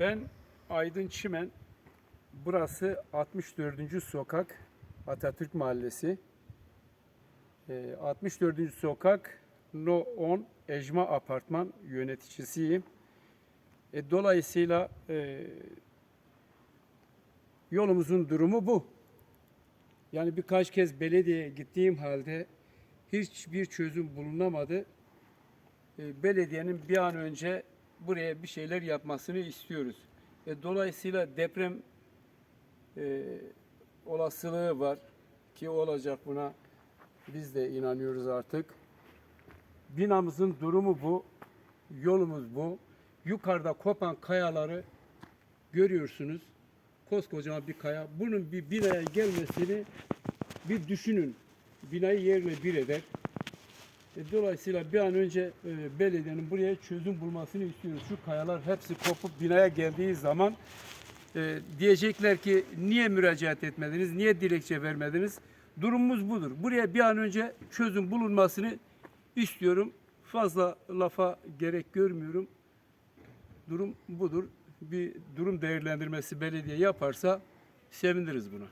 Ben Aydın Çimen. Burası 64. sokak Atatürk Mahallesi. Ee, 64. sokak No 10 Ecma Apartman yöneticisiyim. E, dolayısıyla e, yolumuzun durumu bu. Yani birkaç kez belediyeye gittiğim halde hiçbir çözüm bulunamadı. E, belediyenin bir an önce buraya bir şeyler yapmasını istiyoruz. E, dolayısıyla deprem e, olasılığı var ki olacak buna biz de inanıyoruz artık. Binamızın durumu bu, yolumuz bu. Yukarıda kopan kayaları görüyorsunuz. Koskocaman bir kaya. Bunun bir binaya gelmesini bir düşünün. Binayı yerle bir eder. E, Dolayısıyla bir an önce e, belediyenin buraya çözüm bulmasını istiyoruz. Şu kayalar hepsi kopup binaya geldiği zaman e, diyecekler ki niye müracaat etmediniz, niye dilekçe vermediniz? Durumumuz budur. Buraya bir an önce çözüm bulunmasını istiyorum. Fazla lafa gerek görmüyorum. Durum budur. Bir durum değerlendirmesi belediye yaparsa seviniriz buna.